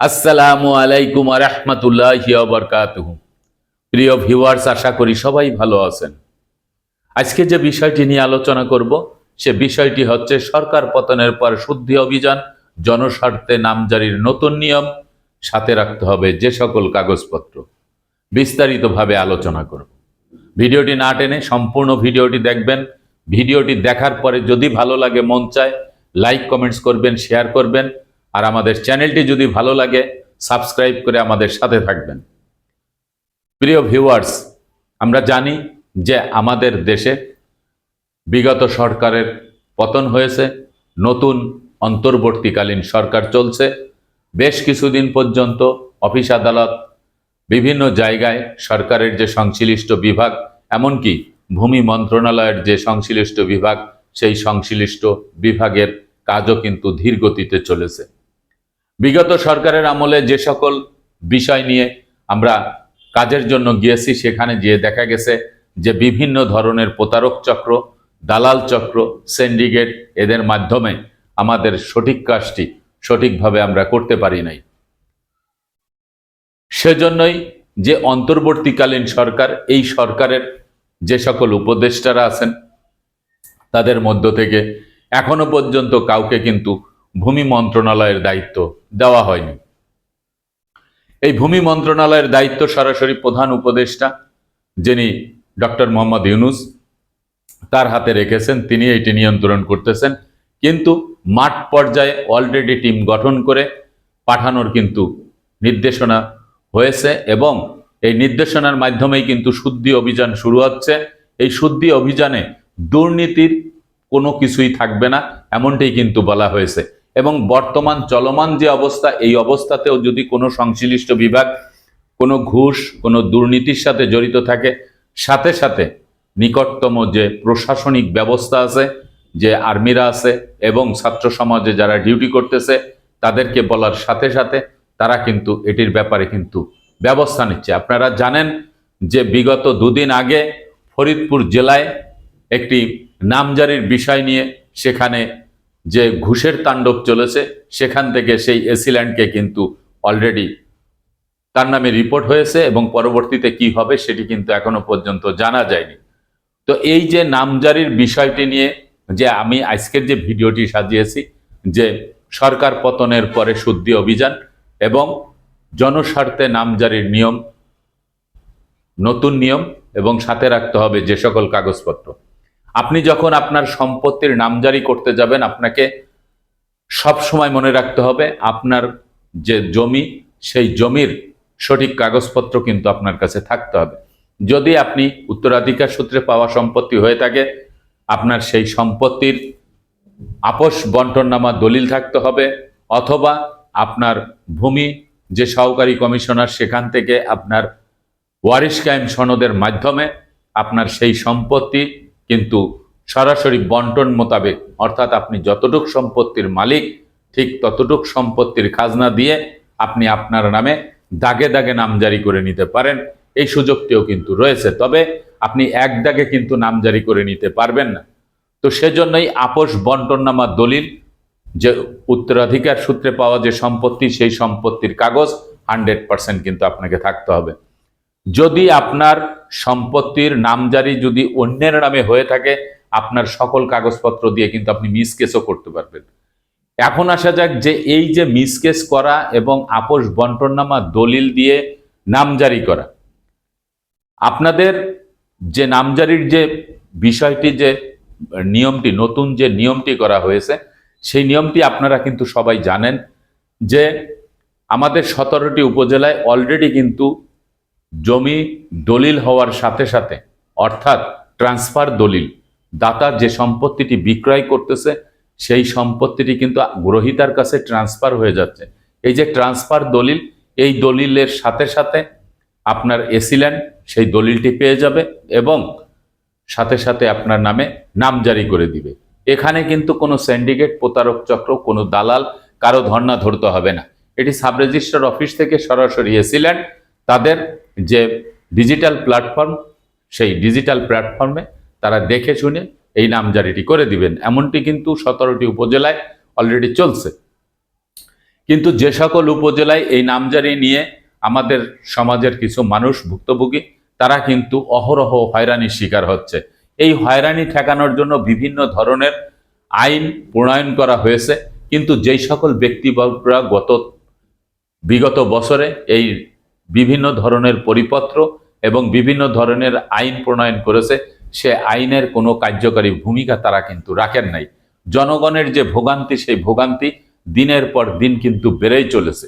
আসসালামু আলাইকুম রহমতুল্লাহ বরকাতুহ। প্রিয় ভিউয়ার্স, আশা করি সবাই ভালো আছেন। আজকে যে বিষয়টি নিয়ে আলোচনা করব, সে বিষয়টি হচ্ছে সরকার পতনের পর শুদ্ধি অভিযান, জনস্বার্থে নামজারির নতুন নিয়ম, সাথে রাখতে হবে যে সকল কাগজপত্র। বিস্তারিতভাবে আলোচনা করব। ভিডিওটি না টেনে সম্পূর্ণ ভিডিওটি দেখবেন। ভিডিওটি দেখার পরে যদি ভালো লাগে, মন চায়, লাইক, কমেন্টস করবেন, শেয়ার করবেন। আর আমাদের চ্যানেলটি যদি ভালো লাগে, সাবস্ক্রাইব করে আমাদের সাথে থাকবেন। প্রিয় ভিউয়ার্স, আমরা জানি যে আমাদের দেশে বিগত সরকারের পতন হয়েছে, নতুন অন্তর্বর্তীকালীন সরকার চলছে। বেশ কিছুদিন পর্যন্ত অফিস আদালত বিভিন্ন জায়গায় সরকারের যে সংশ্লিষ্ট বিভাগ, এমনকি ভূমি মন্ত্রণালয়ের যে সংশ্লিষ্ট বিভাগ, সেই সংশ্লিষ্ট বিভাগের কাজও কিন্তু ধীর গতিতে চলেছে। বিগত সরকারের আমলে যে সকল বিষয় নিয়ে আমরা কাজের জন্য গিয়েছি, সেখানে গিয়ে দেখা গেছে যে বিভিন্ন ধরনের প্রতারক চক্র, দালাল চক্র সিন্ডিকেট এদের মাধ্যমে আমাদের সঠিক কাজটি সঠিকভাবে আমরা করতে পারি নাই। সেজন্যই যে অন্তর্বর্তীকালীন সরকার, এই সরকারের যে সকল উপদেষ্টারা আছেন, তাদের মধ্য থেকে এখনও পর্যন্ত কাউকে কিন্তু ভূমি মন্ত্রণালয়ের দায়িত্ব দেওয়া হয়নি। এই ভূমি মন্ত্রণালয়ের দায়িত্ব সরাসরি প্রধান উপদেষ্টা, যিনি ডক্টর মোহাম্মদ ইউনুস, তার হাতে রেখেছেন। তিনি এটি নিয়ন্ত্রণ করতেছেন। কিন্তু মাঠ পর্যায়ে অলরেডি টিম গঠন করে পাঠানোর কিন্তু নির্দেশনা হয়েছে এবং এই নির্দেশনার মাধ্যমেই কিন্তু শুদ্ধি অভিযান শুরু হচ্ছে। এই শুদ্ধি অভিযানে দুর্নীতির কোনো কিছুই থাকবে না, এমনটাই কিন্তু বলা হয়েছে। এবং বর্তমান চলমান যে অবস্থা, এই অবস্থাতেও যদি কোনো সংশ্লিষ্ট বিভাগ কোনো ঘুষ, কোনো দুর্নীতির সাথে জড়িত থাকে, সাথে সাথে নিকটতম যে প্রশাসনিক ব্যবস্থা আছে, যে আর্মিরা আছে এবং ছাত্র সমাজে যারা ডিউটি করতেছে, তাদেরকে বলার সাথে সাথে তারা কিন্তু এটির ব্যাপারে কিন্তু ব্যবস্থা নিচ্ছে। আপনারা জানেন যে বিগত দুদিন আগে ফরিদপুর জেলায় একটি নামজারির বিষয় নিয়ে সেখানে যে ঘুষের তাণ্ডব চলেছে, সেখান থেকে সেই এসিল্যান্ডকে কিন্তু অলরেডি তার নামে রিপোর্ট হয়েছে এবং পরবর্তীতে কি হবে সেটি কিন্তু এখনও পর্যন্ত জানা যায়নি। তো এই যে নামজারির বিষয়টি নিয়ে যে আমি আজকের যে ভিডিওটি সাজিয়েছি, যে সরকার পতনের পরে শুদ্ধি অভিযান এবং জনস্বার্থে নামজারির নিয়ম, নতুন নিয়ম এবং সাথে রাখতে হবে যে সকল কাগজপত্র। আপনি যখন আপনার সম্পত্তির নামজারি করতে যাবেন, আপনাকে সব সময় মনে রাখতে হবে, আপনার যে জমি, সেই জমির সঠিক কাগজপত্র কিন্তু আপনার কাছে থাকতে হবে। যদি আপনি উত্তরাধিকার সূত্রে পাওয়া সম্পত্তি হয়ে থাকে, আপনার সেই সম্পত্তির আপোষ বন্টননামা দলিল থাকতে হবে, অথবা আপনার ভূমি, যে সহকারী কমিশনার সেখান থেকে আপনার ওয়ারিশ কায়েম সনদের মাধ্যমে আপনার সেই সম্পত্তি কিন্তু সরাসরি বন্টন মোতাবেক, অর্থাৎ আপনি যতটুক সম্পত্তির মালিক, ঠিক ততটুক সম্পত্তির খাজনা দিয়ে আপনি আপনার নামে দাগে দাগে নাম জারি করে নিতে পারেন। এই সুযোগটিও কিন্তু রয়েছে। তবে আপনি এক দাগে কিন্তু নাম জারি করে নিতে পারবেন না। তো সেজন্যই আপোষ বন্টননামা দলিল, যে উত্তরাধিকার সূত্রে পাওয়া যে সম্পত্তি, সেই সম্পত্তির কাগজ হান্ড্রেড পার্সেন্ট কিন্তু আপনাকে থাকতে হবে। যদি আপনার সম্পত্তির নামজারি যদি অন্যের নামে হয়ে থাকে, আপনার সকল কাগজপত্র দিয়ে কিন্তু আপনি মিসকেসও করতে পারবেন। এখন আসা যাক যে এই যে মিসকেস করা এবং আপোষ বন্টননামা দলিল দিয়ে নামজারি করা। আপনাদের যে নামজারির যে বিষয়টি, যে নিয়মটি, নতুন যে নিয়মটি করা হয়েছে, সেই নিয়মটি আপনারা কিন্তু সবাই জানেন যে আমাদের সতেরোটি উপজেলায় অলরেডি কিন্তু জমি দলিল হওয়ার সাথে সাথে, অর্থাৎ ট্রান্সফার দলিল, দাতা যে সম্পত্তিটি বিক্রয় করতেছে, সেই সম্পত্তিটি কিন্তু গ্রহিতার কাছে ট্রান্সফার হয়ে যাচ্ছে। এই যে ট্রান্সফার দলিল, এই দলিলের সাথে সাথে আপনার এসিল্যান্ড সেই দলিলটি পেয়ে যাবে এবং সাথে সাথে আপনার নামে নাম জারি করে দিবে। এখানে কিন্তু কোনো সিন্ডিকেট প্রতারক চক্র, কোনো দালাল কারও ধর্ণা ধরতে হবে না। এটি সাব রেজিস্ট্রার অফিস থেকে সরাসরি এসিল্যান্ড তাদের যে ডিজিটাল প্ল্যাটফর্ম সেই ডিজিটাল প্ল্যাটফর্মে তারা দেখে শুনে এই নামজারিটি করে দিবেন। এমনটি কিন্তু সতেরোটি উপজেলায় অলরেডি চলছে। কিন্তু যে সকল উপজেলায় এই নামজারি নিয়ে আমাদের সমাজের কিছু মানুষ ভুক্তভোগী, তারা কিন্তু অহরহ হয়রানির শিকার হচ্ছে। এই হয়রানি ঠেকানোর জন্য বিভিন্ন ধরনের আইন প্রণয়ন করা হয়েছে। কিন্তু যেই সকল ব্যক্তিবর্গরা গত বিগত বছরে এই বিভিন্ন ধরনের পরিপত্র এবং বিভিন্ন ধরনের আইন প্রণয়ন করেছে, সে আইনের কোনো কার্যকারী ভূমিকা তারা কিন্তু রাখেন নাই। জনগণের যে ভোগান্তি, সেই ভোগান্তি দিনের পর দিন কিন্তু বেড়েই চলেছে।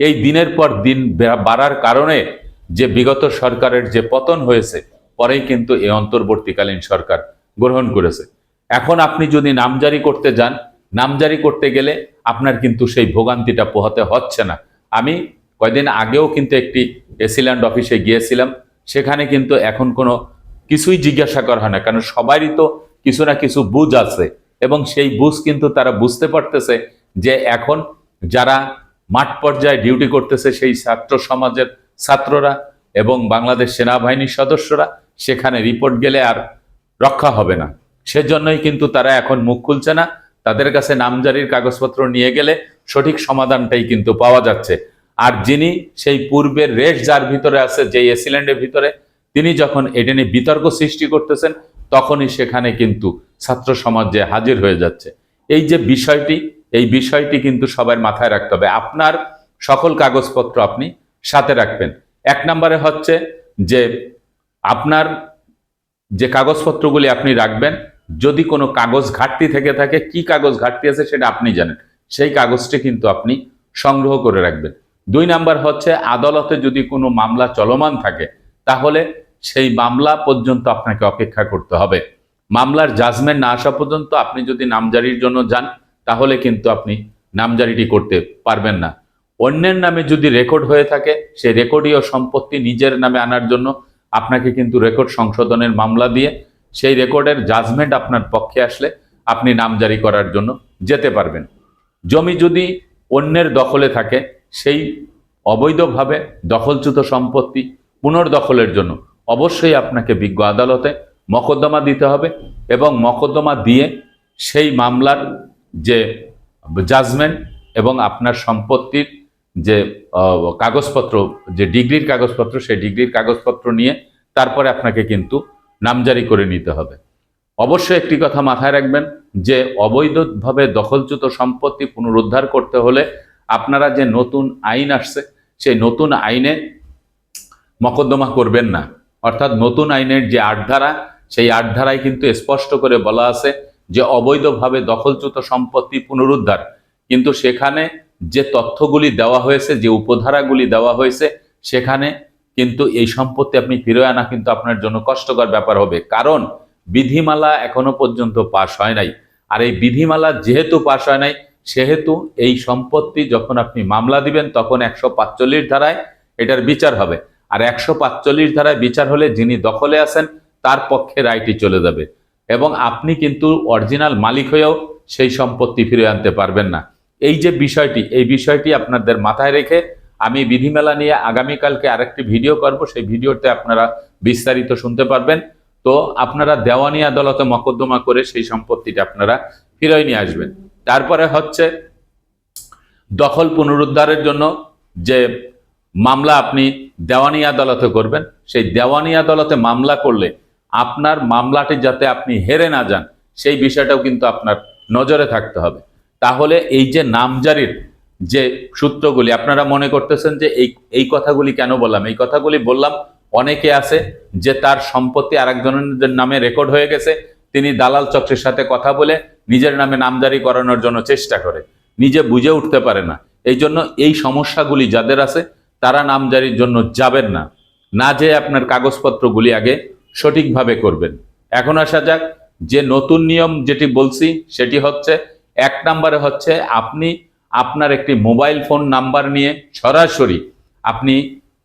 এই দিনের পর দিন বাড়ার কারণে যে বিগত সরকারের যে পতন হয়েছে, পরেই কিন্তু এই অন্তর্বর্তীকালীন সরকার গ্রহণ করেছে। এখন আপনি যদি নামজারি করতে যান, নামজারি করতে গেলে আপনার কিন্তু সেই ভোগান্তিটা পোহাতে হচ্ছে না। আমি কয়দিন আগেও কিন্তু একটি এসিল্যান্ড অফিসে গিয়েছিলাম। সেখানে কিন্তু এখন কোনো কিছুই জিজ্ঞাসা করা হয় না, কারণ সবারই তো কিছু না কিছু বুঝ আছে এবং সেই বুঝ কিন্তু তারা বুঝতে পারতেছে যে এখন যারা মাঠ পর্যায়ে ডিউটি করতেছে সেই ছাত্র সমাজের ছাত্ররা এবং বাংলাদেশ সেনাবাহিনীর সদস্যরা সেখানে রিপোর্ট গেলে আর রক্ষা হবে না। সেজন্যই কিন্তু তারা এখন মুখ খুলছে না। তাদের কাছে নামজারির কাগজপত্র নিয়ে গেলে সঠিক সমাধানটাই কিন্তু পাওয়া যাচ্ছে। আর যিনি সেই পূর্বের রেশ যার ভিতরে আছে যে এসিল্যান্ডের ভিতরে, তিনি যখন এটা নিয়ে বিতর্ক সৃষ্টি করতেছেন, তখনই সেখানে কিন্তু ছাত্র সমাজে হাজির হয়ে যাচ্ছে। এই যে বিষয়টি, এই বিষয়টি কিন্তু সবার মাথায় রাখতে হবে। আপনার সকল কাগজপত্র আপনি সাথে রাখবেন। এক নম্বরে হচ্ছে যে আপনার যে কাগজপত্রগুলি আপনি রাখবেন, যদি কোনো কাগজ ঘাটতি থেকে থাকে, কি কাগজ ঘাটতি আছে সেটা আপনি জানেন। সেই কাগজটি কিন্তু আপনি সংগ্রহ করে রাখবেন। দুই নাম্বার হচ্ছে আদালতে যদি কোনো মামলা চলমান থাকে, তাহলে সেই মামলা পর্যন্ত আপনাকে অপেক্ষা করতে হবে। মামলার জাজমেন্ট না আসা পর্যন্ত আপনি যদি নামজারির জন্য যান, তাহলে কিন্তু আপনি নামজারিটি করতে পারবেন না। অন্যের নামে যদি রেকর্ড হয়ে থাকে, সেই রেকর্ডীয় সম্পত্তি নিজের নামে আনার জন্য আপনাকে কিন্তু রেকর্ড সংশোধনের মামলা দিয়ে সেই রেকর্ডের জাজমেন্ট আপনার পক্ষে আসলে আপনি নামজারি করার জন্য যেতে পারবেন। জমি যদি অন্যের দখলে থাকে সেই অবৈধভাবে দখলচ্যুত সম্পত্তি পুনর্দখলের জন্য অবশ্যই আপনাকে বিজ্ঞ আদালতে মকদ্দমা দিতে হবে এবং মকদ্দমা দিয়ে সেই মামলার যে জাজমেন্ট এবং আপনার সম্পত্তির যে কাগজপত্র, যে ডিগ্রির কাগজপত্র, সেই ডিগ্রির কাগজপত্র নিয়ে তারপরে আপনাকে কিন্তু নামজারি করে নিতে হবে। অবশ্যই একটি কথা মাথায় রাখবেন যে, অবৈধভাবে দখলচ্যুত সম্পত্তি পুনরুদ্ধার করতে হলে আপনারা যে নতুন আইন আসছে, সেই নতুন আইনে মকদ্দমা করবেন না। অর্থাৎ নতুন আইনের যে আট ধারা, সেই আট ধারায় কিন্তু স্পষ্ট করে বলা আছে যে অবৈধভাবে দখলচ্যুত সম্পত্তি পুনরুদ্ধার। কিন্তু সেখানে যে তথ্যগুলি দেওয়া হয়েছে, যে উপধারাগুলি দেওয়া হয়েছে, সেখানে কিন্তু এই সম্পত্তি আপনি ফিরে আনা কিন্তু আপনার জন্য কষ্টকর ব্যাপার হবে। কারণ বিধিমালা এখনও পর্যন্ত পাশ হয় নাই। আর এই বিধিমালা যেহেতু পাশ হয় নাই সেহেতু এই সম্পত্তি যখন আপনি মামলা দিবেন, তখন একশো পাঁচচল্লিশ ধারায় এটার বিচার হবে। আর একশো পাঁচচল্লিশ ধারায় বিচার হলে যিনি দখলে আছেন, তার পক্ষে রায়টি চলে যাবে। এবং আপনি কিন্তু অরিজিনাল মালিক হয়েও সেই সম্পত্তি ফিরে আনতে পারবেন না। এই যে বিষয়টি, এই বিষয়টি আপনাদের মাথায় রেখে আমি বিধিমেলা নিয়ে আগামীকালকে আরেকটি ভিডিও করব। সেই ভিডিওতে আপনারা বিস্তারিত শুনতে পারবেন। তো আপনারা দেওয়ানি আদালতে মকদ্দমা করে সেই সম্পত্তিটা আপনারা ফিরে নিয়ে আসবেন। তারপরে হচ্ছে দখল পুনরুদ্ধারের জন্য যে মামলা আপনি দেওয়ানি আদালতে করবেন, সেই দেওয়ানি আদালতে মামলা করলে আপনার মামলাটি যাতে আপনি হেরে না যান, সেই বিষয়টাও কিন্তু আপনার নজরে থাকতে হবে। তাহলে এই যে নামজারির যে সূত্রগুলি, আপনারা মনে করতেছেন যে এই এই কথাগুলি কেন বললাম? এই কথাগুলি বললাম অনেকে আছে যে তার সম্পত্তি আরেকজনের নামে রেকর্ড হয়ে গেছে, তিনি দালাল চক্রের সাথে কথা বলে নিজের নামে নামজারি করানোর জন্য চেষ্টা করে। নিজে বুঝে উঠতে পারে না। এই জন্য এই সমস্যাগুলি যাদের আছে, তারা নামজারির জন্য যাবেন না। না যে আপনার কাগজপত্রগুলি আগে সঠিকভাবে করবেন। এখন আসা যাক, যে নতুন নিয়ম যেটি বলছি, সেটি হচ্ছে, এক নম্বরে হচ্ছে আপনি আপনার একটি মোবাইল ফোন নাম্বার নিয়ে সরাসরি আপনি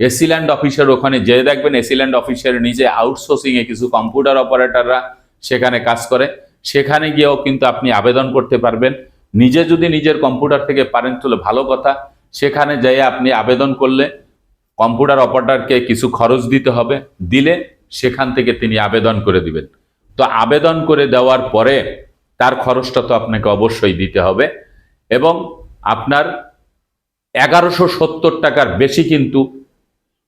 এসিল্যান্ড অফিসের ওখানে যেয়ে দেখবেন এসিল্যান্ড অফিসের নিজে আউটসোর্সিংয়ে কিছু কম্পিউটার অপারেটররা সেখানে কাজ করে। সেখানে গিয়েও কিন্তু আপনি আবেদন করতে পারবেন। নিজে যদি নিজের কম্পিউটার থেকে পারেন, তাহলে ভালো কথা। সেখানে যেয়ে আপনি আবেদন করলে কম্পিউটার অপারেটরকে কিছু খরচ দিতে হবে। দিলে সেখান থেকে তিনি আবেদন করে দিবেন। তো আবেদন করে দেওয়ার পরে তার খরচটা তো আপনাকে অবশ্যই দিতে হবে। এবং আপনার এগারোশো সত্তর টাকার বেশি কিন্তু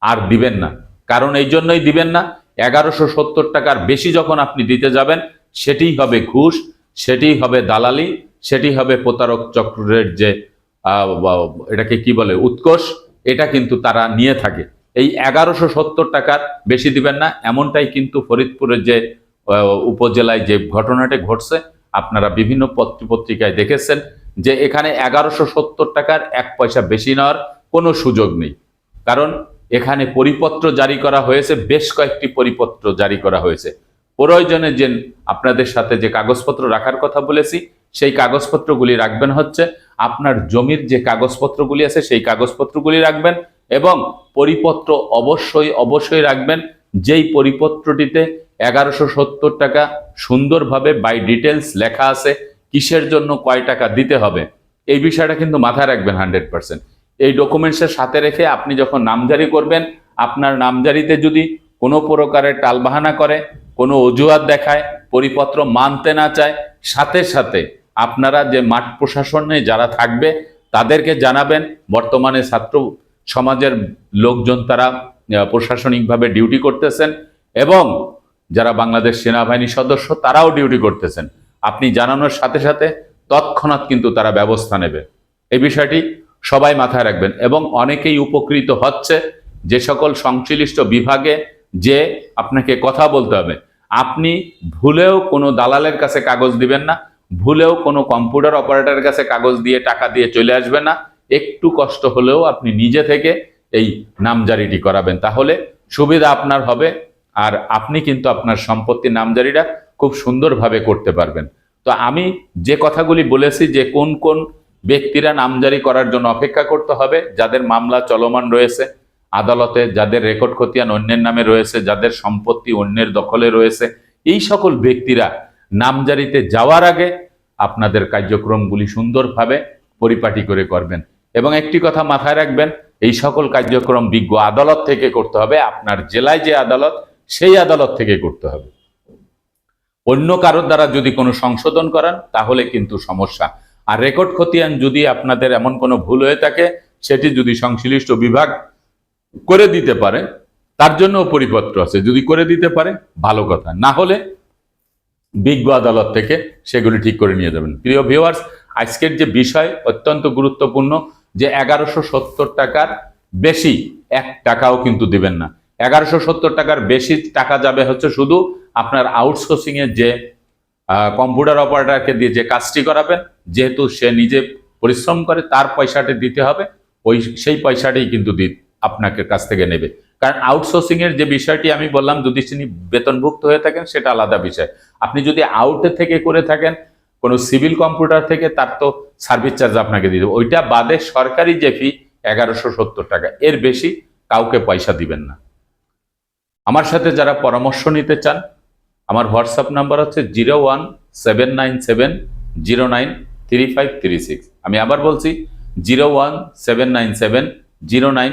আর দিবেন না। কারণ এই জন্যই দিবেন না। এগারোশো সত্তর টাকার বেশি যখন আপনি দিতে যাবেন সেটিই হবে ঘুষ সেটিই হবে দালালি, সেটি হবে প্রতারক চক্রের যে এটাকে কি বলে, উৎকোষ, এটা কিন্তু তারা নিয়ে থাকে। এই এগারোশো সত্তর টাকার বেশি দিবেন না, এমনটাই কিন্তু ফরিদপুরের যে উপজেলায় যে ঘটনাটি ঘটছে, আপনারা বিভিন্ন পত্রপত্রিকায় দেখেছেন যে এখানে এগারোশো সত্তর টাকার এক পয়সা বেশি নেওয়ার কোনো সুযোগ নেই। কারণ এখানে পরিপত্র জারি করা হয়েছে, বেশ কয়েকটি পরিপত্র জারি করা হয়েছে। প্রয়োজনে যে আপনাদের সাথে যে কাগজপত্র রাখার কথা বলেছি, সেই কাগজপত্রগুলি রাখবেন হচ্ছে আপনার জমির যে কাগজপত্রগুলি আছে, সেই কাগজপত্রগুলি রাখবেন এবং পরিপত্র অবশ্যই অবশ্যই রাখবেন। যেই পরিপত্রটিতে এগারোশো সত্তর টাকা সুন্দরভাবে বাই ডিটেলস লেখা আছে, কিসের জন্য কয় টাকা দিতে হবে, এই বিষয়টা কিন্তু মাথায় রাখবেন হান্ড্রেড পার্সেন্ট। এই ডকুমেন্টসের সাথে রেখে আপনি যখন নামজারি করবেন, আপনার নামজারিতে যদি কোনো প্রকারের টালবাহানা করে কোনো অজুহাত দেখায়, পরিপত্র মানতে না চায়, সাথে সাথে আপনারা যে মাঠ প্রশাসনে যারা থাকবে তাদেরকে জানাবেন। বর্তমানে ছাত্র সমাজের লোকজন তারা প্রশাসনিকভাবে ডিউটি করতেছেন এবং যারা বাংলাদেশ সেনাবাহিনীর সদস্য তারাও ডিউটি করতেছেন। আপনি জানানোর সাথে সাথে তৎক্ষণাৎ কিন্তু তারা ব্যবস্থা নেবে। এই বিষয়টি সবাই মাথায় রাখবেন এবং অনেকেই উপকৃত হচ্ছে। যে সকল সংশ্লিষ্ট বিভাগে যে আপনাকে কথা বলতে হবে আপনি ভুলেও কোনো দালালের কাছে কাগজ দিবেন না, ভুলেও কোনো কম্পিউটার অপারেটরের কাছে কাগজ দিয়ে টাকা দিয়ে চলে আসবেন না, একটু কষ্ট হলেও আপনি নিজে থেকে এই নামজারিটি করাবেন। তাহলে সুবিধা আপনার হবে আর আপনি কিন্তু আপনার সম্পত্তির নামজারিটা খুব সুন্দরভাবে করতে পারবেন। তো আমি যে কথাগুলি বলেছি যে কোন কোন ব্যক্তিরা নামজারি করার জন্য অপেক্ষা করতে হবে, যাদের মামলা চলমান রয়েছে আদালতে যাদের রেকর্ড খতিয়ান অন্যের নামে রয়েছে, যাদের সম্পত্তি অন্যের দখলে রয়েছে, এই সকল ব্যক্তিরা নামজারিতে যাওয়ার আগে আপনাদের কার্যক্রমগুলি সুন্দরভাবে পরিপাটি করে করবেন। এবং একটি কথা মাথায় রাখবেন, এই সকল কার্যক্রম বিজ্ঞ আদালত থেকে করতে হবে, আপনার জেলায় যে আদালত, সেই আদালত থেকে করতে হবে। অন্য কারোর দ্বারা যদি কোনো সংশোধন করান, তাহলে কিন্তু সমস্যা। আর রেকর্ড খতিয়ান যদি আপনাদের এমন কোনো ভুল হয়ে থাকে, সেটি যদি সংশ্লিষ্ট বিভাগ করে দিতে পারে, তার জন্য পরিপত্র আছে। যদি করে দিতে পারে, ভালো কথা। না হলে বিজ্ঞ আদালত থেকে সেগুলি ঠিক করে নিয়ে যাবেন। প্রিয় ভিউয়ার্স, আজকের যে বিষয় অত্যন্ত গুরুত্বপূর্ণ যে এগারোশো সত্তর টাকার বেশি এক টাকাও কিন্তু দিবেন না। এগারোশো সত্তর টাকার বেশি টাকা যাবে হচ্ছে শুধু আপনার আউটসোর্সিং এর যে কম্পিউটার অপারেটরকে দিয়ে যে কাজটি করাবেন, যেহেতু সে নিজে পরিশ্রম করে, তার পয়সাটি দিতে হবে, ওই সেই পয়সাটাই কিন্তু দি আপনাকে কাছ থেকে নেবে। কারণ আউটসোর্সিং এর যে বিষয়টি আমি বললাম, যদি তিনি বেতনভুক্ত হয়ে থাকেন, সেটা আলাদা বিষয়। আপনি যদি আউটে থেকে করে থাকেন, কোনো সিভিল কম্পিউটার থেকে, তার তো সার্ভিস চার্জ আপনাকে দিয়ে দেবে। ওইটা বাদে সরকারি যে ফি এগারোশো সত্তর টাকা। এর বেশি কাউকে পয়সা দিবেন না। আমার সাথে যারা পরামর্শ নিতে চান, আমার হোয়াটসঅ্যাপ নাম্বার হচ্ছে zero one seven nine seven zero nine three five three six. আমি আবার বলছি, zero one seven nine seven zero nine